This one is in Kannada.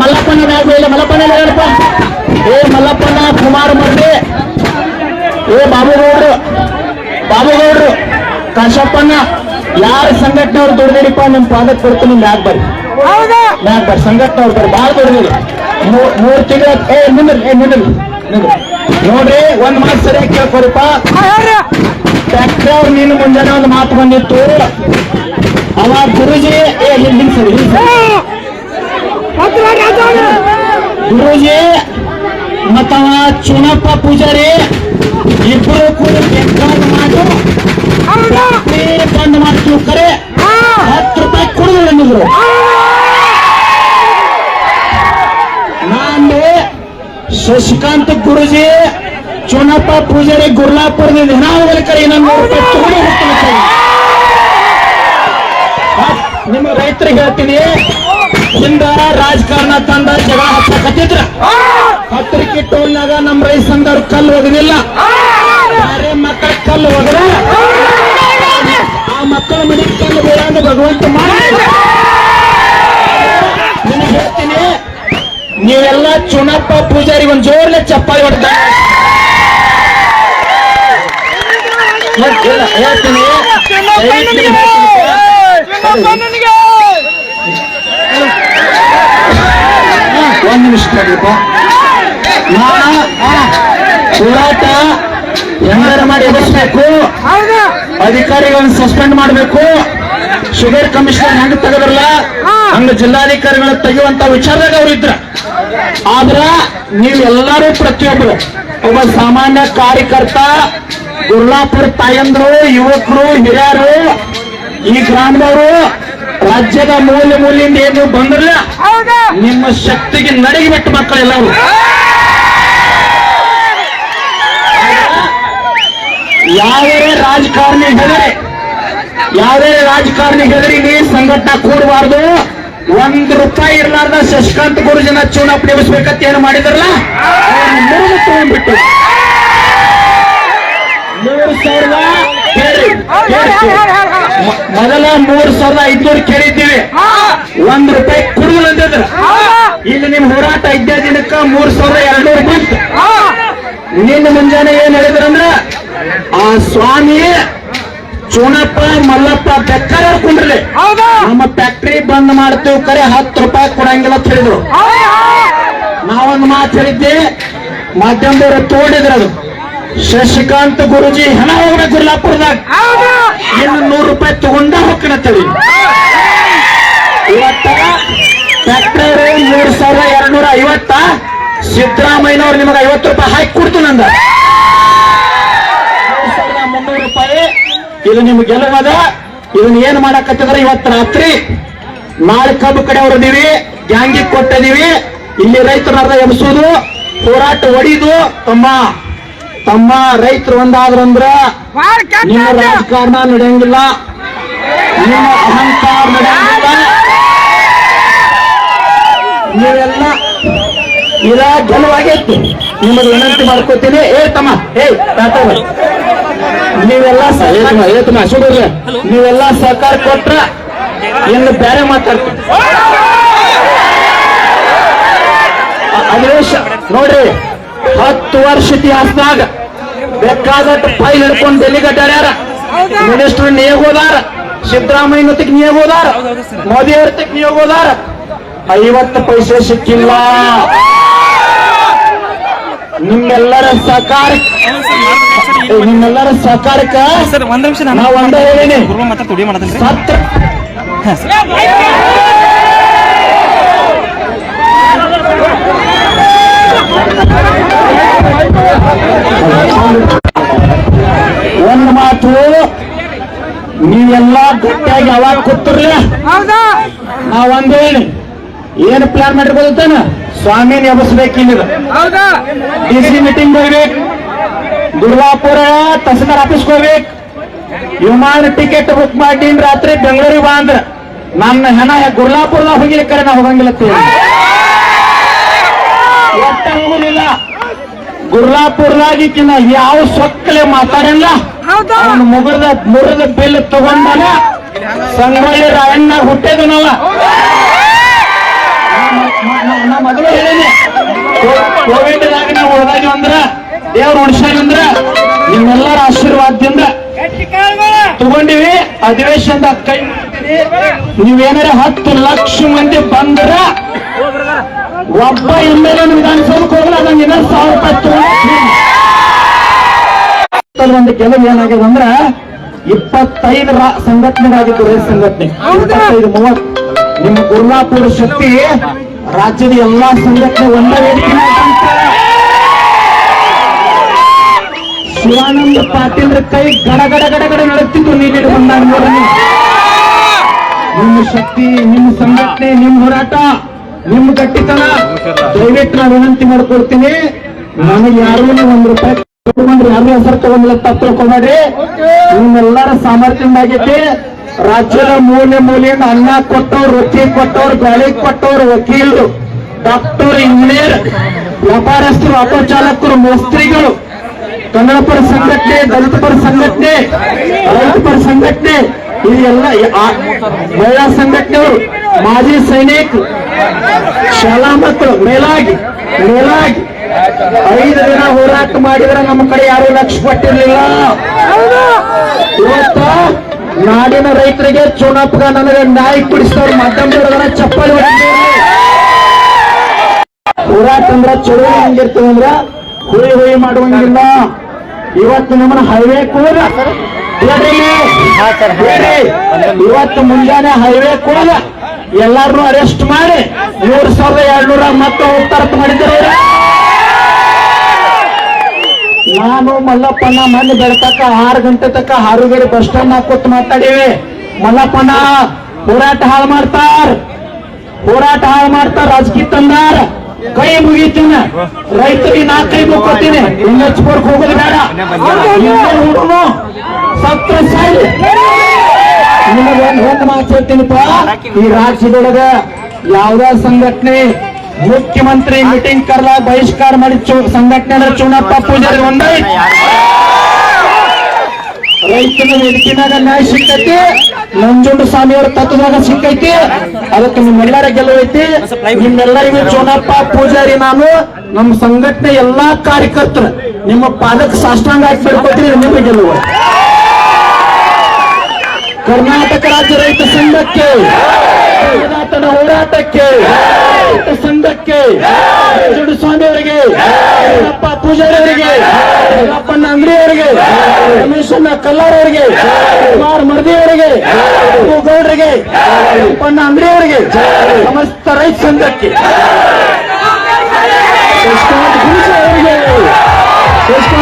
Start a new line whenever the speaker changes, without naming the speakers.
ಮಲ್ಲಪ್ಪನ ಇಲ್ಲ ಮಲ್ಲಪ್ಪನ ಏ ಮಲ್ಲಪ್ಪನ ಕುಮಾರ್ ಮರ್ರಿ ಏ ಬಾಬುಗೌಡ್ರು ಬಾಬುಗೌಡ್ರು ಕಾಶಪ್ಪನ ಯಾರ ಸಂಘಟನೆಯವ್ರು ದುಡ್ದಿರಿಪ್ಪ ನಿಮ್ ಪಾದಕ್ಕೆ ಕೊಡ್ತೀನಿ ಮ್ಯಾಗ ಬರ್ರಿ ಮ್ಯಾಗ್ ಬರ್ರಿ ಸಂಘಟನೆಯವ್ರು ಬರ್ರಿ ಬಾಳ ದುಡ್ದಿರಿ ಮೂರ್ ತಿಂಗಳ ಏ ನಿಂದ್ರಿ ಏ ನಿಂದ್ರಿ ನಿಂದ್ರಿ. ನೋಡ್ರಿ ಒಂದ್ ಮಾತು ಸರಿಯಾಗಿ ಕೇಳ್ಕೊರಿಪ್ಪ ಟ್ರ್ಯಾಕ್ಟರ್ ನೀನು ಮುಂಜಾನೆ ಒಂದು ಮಾತು ಬಂದಿತ್ತು. ಅವ ಗುರುಜಿ ಏ ಹಿಂದಿನ ಸರಿ. ಗುರುಜಿ ಮತ್ತವ ಚುನಪ್ಪ ಪೂಜಾರಿ ಇಬ್ಬರು ಕೂಡ ಬಂದ್ ಮಾಡ್ತೀವಿ ಕರೆ. ಶಶಿಕಾಂತ್ ಗುರುಜಿ, ಚುನಪ್ಪ ಪೂಜಾರಿ ಗುರ್ಲಾಪುರ ನಿಮ್ಮ ರೈತರಿಗೆ ಹೇಳ್ತೀನಿ ಹಿಂದ ರಾಜಕಾರಣ ತಂದ ಜಗ ಹತ್ತಿದ್ರ ಹತ್ತಿರಕ್ಕೆ ಟೋಲ್ನಾಗ ನಮ್ಮ ರೈತ ಸಂದವ್ರು ಕಲ್ಲು ಒಗದಿಲ್ಲ. ಬೇರೆ ಮಕ್ಕಳ ಕಲ್ಲು ಒಗದ ಆ ಮಕ್ಕಳ ಮನೆ ಕಲ್ಲು ಬೀಳಂದು ಭಗವಂತ ಮಾಡಿ ನೀವೆಲ್ಲ ಚುನಪ್ಪ ಪೂಜಾರಿ ಒಂದ್ ಜೋರ್ಲೆ ಚಪ್ಪಾಳಿ ಹೊಡೆದ. ಹೇಳ್ತೀನಿ. ಒಂದ್ ನಿಮಿಷ ಹೋರಾಟ ಹೆಂಗಾರ ಮಾಡಿ ಎದುರಿಸ್ಬೇಕು?
ಅಧಿಕಾರಿಗಳನ್ನು
ಅಧಿಕಾರಿಗಳನ್ನ ಸಸ್ಪೆಂಡ್ ಮಾಡಬೇಕು? ಶುಗರ್ ಕಮಿಷನರ್ ಹೆಂಗ್ ತೆಗೆದ್ರಲ್ಲ? ಹಂಗ ಜಿಲ್ಲಾಧಿಕಾರಿಗಳ ತೆಗೆಯುವಂತ ವಿಚಾರದಾಗ ಅವ್ರು ಇದ್ರ ಆದ್ರ ನೀವು ಎಲ್ಲರೂ ಪ್ರತಿಯೊಬ್ಬರು ಒಬ್ಬ ಸಾಮಾನ್ಯ ಕಾರ್ಯಕರ್ತ ಗುರ್ಲಾಪುರ ತಾಯಂದ್ರು ಯುವಕರು ಹಿರಿಯರು ಈ ಗ್ರಾಮದವರು ರಾಜ್ಯದ ಮೂಲೆ ಮೂಲೆಯಿಂದ ಏನು ಬಂದ್ರಲ್ಲ ನಿಮ್ಮ ಶಕ್ತಿಗೆ ನಡಿಗೆ ಬಿಟ್ಟು ಮಕ್ಕಳೆಲ್ಲರೂ. ಯಾವೇ ರಾಜಕಾರಣಿ ಹೆದರಿ ಯಾವೇ ರಾಜಕಾರಣಿ ಹೆದರಿ ನೀ ಸಂಘಟನೆ ಕೂಡಬಾರ್ದು ಒಂದ್ ರೂಪಾಯಿ ಇರ್ಲಾರ್ದ ಶಶಿಕಾಂತ್ ಗುರುಜನ ಚುನಾವಣೆ ಎಬ್ಬಿಸ್ಬೇಕಂತ ಏನು ಮಾಡಿದ್ರಲ್ಲ? ಮೂರು ತಗೊಂಡ್ಬಿಟ್ಟು ಮೂರು ಸಾವಿರದ ಮೊದಲ ಮೂರ್ ಸಾವಿರದ ಐದ್ನೂರು ಕೇಳಿದ್ದೀವಿ. ಒಂದ್ ರೂಪಾಯಿ ಕುಡಿದ್ರು ಅಂತಿದ್ರ ಈಗ ನಿಮ್ ಹೋರಾಟ ಐದೇ ದಿನಕ್ಕ ಮೂರ್ ಸಾವಿರದ ಎರಡ್ನೂರು ಬಂತು ನಿನ್ನ ಮುಂಜಾನೆ ಏನ್ ಹೇಳಿದ್ರಂದ್ರ, ಆ ಸ್ವಾಮಿ ಚೂನಪ್ಪ ಮಲ್ಲಪ್ಪ ಬೆಕ್ಕರ ಕುಂಡ್ರಲಿ.
ಹೌದಾ.
ನಮ್ಮ ಫ್ಯಾಕ್ಟ್ರಿ ಬಂದ್ ಮಾಡ್ತೀವಿ ಕರೆ ಹತ್ತು ರೂಪಾಯಿ ಕೊಡಂಗಿಲ್ಲ ಅಂತ ಹೇಳಿದ್ರು. ನಾವೊಂದು ಮಾತು ಹೇಳಿದ್ದೆ ಮಾಧ್ಯಮದವರು ತೋಡಿದ್ರು ಅದು. ಶಶಿಕಾಂತ್ ಗುರುಜಿ ಹಣ ಹೋಗ್ಬೇಕು ಗುರ್ಲಾಪುರದಾಗ. ಇನ್ನು ನೂರು ರೂಪಾಯಿ ತಗೊಂಡ ಹೋಗ್ಕಣತ್ತೇಳಿ ಇವತ್ತ ಫ್ಯಾಕ್ಟರಿ ಮೂರ್ ಸಾವಿರದ ಎರಡ್ ನೂರ ಐವತ್ತ ಸಿದ್ದರಾಮಯ್ಯನವ್ರು ನಿಮಗೆ ಐವತ್ತು ರೂಪಾಯಿ ಹಾಕಿ ಕೊಡ್ತೀನಿ ಅಂದ ಮೂರ್ ಸಾವಿರದ ಮುನ್ನೂರು ರೂಪಾಯಿ ಇದು ನಿಮ್ಗೆ ಗೆಲುವದ ಇದನ್ನ ಏನ್ ಮಾಡಕತ್ತಿದ್ರೆ ಇವತ್ತು ರಾತ್ರಿ? ನಾಳೆ ಕಬ್ಬು ಕಡೆ ಹೊರದಿವಿ ಗ್ಯಾಂಗಿಗೆ ಕೊಟ್ಟಿದೀವಿ ಇಲ್ಲಿ ರೈತರ ಅರ್ಧ ಎಬ್ಸೋದು ಹೋರಾಟ ಹೊಡಿದು ತಮ್ಮ ತಮ್ಮ ರೈತರು ಒಂದಾದ್ರಂದ್ರ ನಿಮ್ಮ ರಾಜಕಾರಣ ನಡೆಯಂಗಿಲ್ಲ. ನಿಮ್ಮ ಅಹಂಕಾರ ನಡೆಯಂಗಿಲ್ಲ. ನೀವೆಲ್ಲ ಇರ ಗೆಲುವಾಗೈತಿ. ನಿಮ್ಮ ವಿನಂತಿ ಮಾಡ್ಕೋತೀನಿ. ಏ ತಮ್ಮ ಏ ತಾತವ್ವ. ನೀವೆಲ್ಲ ನೀವೆಲ್ಲ ಸಹಕಾರ ಕೊಟ್ರ ಇನ್ನು ಬೇರೆ ಮಾತಾಡ್ತೀನಿ ಅಧಿವೇಶ ನೋಡ್ರಿ ಹತ್ತು ವರ್ಷ ಇತಿಹಾಸದಾಗ ಬೇಕಾದಟ್ಟು ಫೈಲ್ ಹಿಡ್ಕೊಂಡು ಡೆಲ್ಲಿಗೆ ಅಡ್ಡಾಡ್ಯಾರ ಮಿನಿಸ್ಟರ್ ನಿಯೋಗ ಹೋದಾರ ಸಿದ್ದರಾಮಯ್ಯ ನಿಯೋಗ ಹೋದಾರ ಮೋದಿ ಹೊತ್ತಿಗೆ ನಿಯೋಗ ಹೋದಾರ. ಐವತ್ತು ಪೈಸೆ ಸಿಕ್ಕಿಲ್ಲ. ನಿಮ್ಮೆಲ್ಲರ ಸಹಕಾರ ನಿಮ್ಮೆಲ್ಲರ ಸಹಕಾರಕ್ಕ?
ಸರ್ ಒಂದ್ ನಿಮಿಷ ನಾನು
ನಾವು ಒಂದೇ ಹೇಳಿನಿ.
ಗುರು ಮಾತ್ರ ತುಡಿ ಮಾಡತ್ತೀನಿ
ಸತ್ರ ಒಂದು ಮಾತು ನೀವೆಲ್ಲಾ ಗಟ್ಟಿಯಾಗಿ ಯಾವಾಗ ಕೂತಿರ್ಲಿ.
ಹೌದಾ.
ನಾವ್ ಒಂದ್ ಹೇಳಿ. ಏನ್ ಪ್ಲಾನ್ ಮಾಡಿರ್ಬೋದ ಸ್ವಾಮಿನ
ಹೌದಾ.
ಡಿ ಸಿ ಮೀಟಿಂಗ್ ಹೋಗ್ಬೇಕು ದುರ್ಗಾಪುರ ತಹಸೀಲ್ದಾರ್ ಆಫೀಸ್ಗೆ ಹೋಗ್ಬೇಕು. ವಿಮಾನ ಟಿಕೆಟ್ ಬುಕ್ ಮಾಡಿ ರಾತ್ರಿ ಬೆಂಗಳೂರಿಗೆ ಬಾ ಅಂದ್ರೆ ನನ್ನ ಹೆಣ ಗುರ್ಲಾಪುರದಾಗ ಹೋಗಿಲಿಕ್ಕರೆ ನಾ ಹೋಗಂಗಿಲ್ಲ ಅಂತ ಹೇಳಿ. ಒಟ್ಟ ಹೋಗುದಿಲ್ಲ. ಗುರ್ಲಾಪುರದಾಗಿಕ್ಕಿನ ಯಾವ ಸೊಕ್ಕಲೆ ಮಾತಾಡಲ್ಲ. ಅವನು ಮುಗಿದ ಮುರದ ಬಿಲ್ ತಗೊಂಡಾನ ಸಂಗೊಳ್ಳಿ ರಾಯಣ್ಣ ಹುಟ್ಟೇದನಲ್ಲ. ಮಗಳು ಹೇಳಿದೆ ಕೋವಿಡ್ ಆಗಿ ನಾವು ಹೋದಾಗ ಅಂದ್ರ ದೇವ್ರ ಉಡ್ಸ್ಯಾನಂದ್ರ ನಿಮ್ಮೆಲ್ಲರ ಆಶೀರ್ವಾದದಿಂದ ತಗೊಂಡಿವಿ ಅಧಿವೇಶನದ ಕೈ. ನೀವೇನಾರ ಹತ್ತು ಲಕ್ಷ ಮಂದಿ ಬಂದ್ರ ಒಬ್ಬ ಎಂ ವಿಧಾನಸಭೆ ಹೋಗಲ್ಲ ನಂಗೆ ಇನ್ನೊಂದು ಸಾವಿರ ರೂಪಾಯಿ ಒಂದು ಕೆಲವು ಏನಾಗಿದೆ ಅಂದ್ರ ಇಪ್ಪತ್ತೈದು ಸಂಘಟನೆಗಳಾಗಿತ್ತು ರೈತ ಸಂಘಟನೆ. ಇಪ್ಪತ್ತೈದು, ಮೂವತ್ತು. ನಿಮ್ಮ ಗುರುನಾಪುರ ಶಕ್ತಿ ರಾಜ್ಯದ ಎಲ್ಲಾ ಸಂಘಟನೆ ಒಂದೇ ವೇದಿಕೆ ಶಿವಾನಂದ ಪಾಟೀಲ್ರ ಕೈ ಗಡ ಗಡ ಗಡ ಗಡ ನಡುತ್ತಿದ್ದು ನೀನು ಬಂದಾಗ ನೋಡಿ ನಿಮ್ಮ ಶಕ್ತಿ, ನಿಮ್ಮ ಸಂಘಟನೆ, ನಿಮ್ಮ ಹೋರಾಟ, ನಿಮ್ಮ ಗಟ್ಟಿತನ. ದಯವಿಟ್ಟು ನಾನು ವಿನಂತಿ ಮಾಡ್ಕೊಡ್ತೀನಿ. ನನಗೆ ಯಾರು ಒಂದ್ ರೂಪಾಯಿ ತಗೊಂಡ್ರೆ ಯಾರು ಹೆಸರು ತಗೊಂಡಿಲ್ಲ ತಪ್ಪು ತಿಳ್ಕೊಂಡ್ರಿ ನಿಮ್ಮೆಲ್ಲರ ಸಾಮರ್ಥ್ಯದಾಗೈತಿ ರಾಜ್ಯದ ಮೂಲೆ ಮೂಲೆಯಿಂದ ಅನ್ನ ಕೊಟ್ಟವ್ರು ರೊಟ್ಟಿ ಕೊಟ್ಟವ್ರು, ಗಾಳಿ ಕೊಟ್ಟವ್ರು, ವಕೀಲರು, ಡಾಕ್ಟರ್, ಇಂಜಿನಿಯರ್, ವ್ಯಾಪಾರಸ್ಥರು ಆಟೋ ಚಾಲಕರು ಮೇಸ್ತ್ರಿಗಳು ಕನ್ನಡ ಪರ ಸಂಘಟನೆ ದಲಿತ ಪರ ಸಂಘಟನೆ ದಲಿತ ಪರ ಸಂಘಟನೆ, ಈ ಎಲ್ಲ ಮಹಿಳಾ ಸಂಘಟನೆಯವರು, ಮಾಜಿ ಸೈನಿಕ ಶಾಲಾ ಮಕ್ಕಳು, ಮೇಲಾಗಿ ಮೇಲಾಗಿ ಐದು ದಿನ ಹೋರಾಟ ಮಾಡಿದ್ರೆ ನಮ್ಮ ಕಡೆ ಯಾರು ಲಕ್ಷ ಪಟ್ಟಿರ್ಲಿಲ್ಲ ಇವತ್ತ ನಾಡಿನ ರೈತರಿಗೆ ಚುನಾಪಗ ನನಗೆ ನಾಯಿ ಕುಡಿಸಿದವ್ರು ಮಾಧ್ಯಮದವ್ರ ಚಪ್ಪಲಿ. ಹೋರಾಟ ಅಂದ್ರ ಚಳುವಳಿ ಹೆಂಗಿರ್ತದೆ ಹುಳಿ ಹುಯಿ ಮಾಡುವಂಗಿಲ್ಲ ಇವತ್ತು ನಮ್ಮನ್ನ ಹೈವೇ ಕೂಡ ಇವತ್ತು ಮುಂಜಾನೆ ಹೈವೇ ಕೂಡ ಎಲ್ಲಾರನ್ನು ಅರೆಸ್ಟ್ ಮಾಡಿ ಮೂರ್ ಸಾವಿರದ ಎರಡ್ನೂರ ಮತ್ತೆ ಉತ್ತರ ಮಾಡಿದ್ರು ನಾನು ಮಲ್ಲಪ್ಪನ ಮಣ್ಣು ಬೆಳತಕ್ಕ ಆರು ಗಂಟೆ ತಕ್ಕ ಹಾರುಗೇರಿ ಬಸ್ ಸ್ಟಾಂಡ್ ಕೂತ್ ಮಾತಾಡೀವಿ. ಮಲ್ಲಪ್ಪನ ಹೋರಾಟ ಹಾಳು ಮಾಡ್ತಾರ. ಹೋರಾಟ ಹಾಳು ಮಾಡ್ತಾರ ರಾಜಕೀಯ ತಂದಾರ. ಕೈ ಮುಗಿತೀನಿ. ರೈತರಿಗೆ ನಾ ಕೈ ಮುಕ್ಕೋತೀನಿ ಹಿಂಗ ಹಚ್ಕೋರ್ಕ್ ಹೋಗೋದು ಬೇಡ. ಹುಡುಗನು ಸತ್ರ ಒಂದ್ ಮಾತು ಹೇಳ್ತೀನಿಪ್ಪ. ಈ ರಾಜ್ಯದೊಳಗ ಯಾವ್ದ ಸಂಘಟನೆ ಮುಖ್ಯಮಂತ್ರಿ ಮೀಟಿಂಗ್ ಕರ್ಲಾ ಬಹಿಷ್ಕಾರ ಮಾಡಿ ಚು- ಸಂಘಟನೆ ಚುನಪ್ಪ ಪೂಜಾರಿ ಒಂದೇ. ರೈತನ ವೇದಿಕೆನಾಗ ನ್ಯಾಯ ಸಿಕ್ಕೈತಿ ನಂಜುಂಡ ಸ್ವಾಮಿಯವರ ತತ್ವದಾಗ ಸಿಕ್ಕೈತಿ, ಅದಕ್ಕೆ ನಿಮ್ಮೆಲ್ಲರ ಗೆಲುವೈತಿ ನಿಮ್ಮೆಲ್ಲರಿಗೂ ಚೋನಪ್ಪ ಪೂಜಾರಿ ನಾನು ನಮ್ಮ ಸಂಘಟನೆ ಎಲ್ಲಾ ಕಾರ್ಯಕರ್ತರು, ನಿಮ್ಮ ಪಾದಕ್ ಸಾಷ್ಟಾಂಗ ಹಾಕಿ ಬಿಡ್ಕೋತೀರಿ ನಿಮ್ಮ ಗೆಲುವು. ಕರ್ನಾಟಕ ರಾಜ್ಯ ರೈತ ಸಂಘಕ್ಕೆ, ಸನಾತನ ಹೋರಾಟಕ್ಕೆ, ರೈತ ಸಂಘಕ್ಕೆ ಸ್ವಾಮಿಯವರಿಗೆ ಪೂಜಾರಿಯವರಿಗೆ ಪೂಜಾರಿ ಅವರಿಗೆ ಅಪ್ಪನ ಅಂಗಡಿ ಅವರಿಗೆ ಕಲ್ಲಾರವರಿಗೆ ಕುಮಾರ್ ಮರ್ದಿ ಅವರಿಗೆ ಗೌಡರಿಗೆ ಪಣ್ಣ ಅಂಗಡಿ ಅವರಿಗೆ ಸಮಸ್ತ ರೈತ ಸಂಘಕ್ಕೆ. ಕೃಷ್ಣನಾಥ್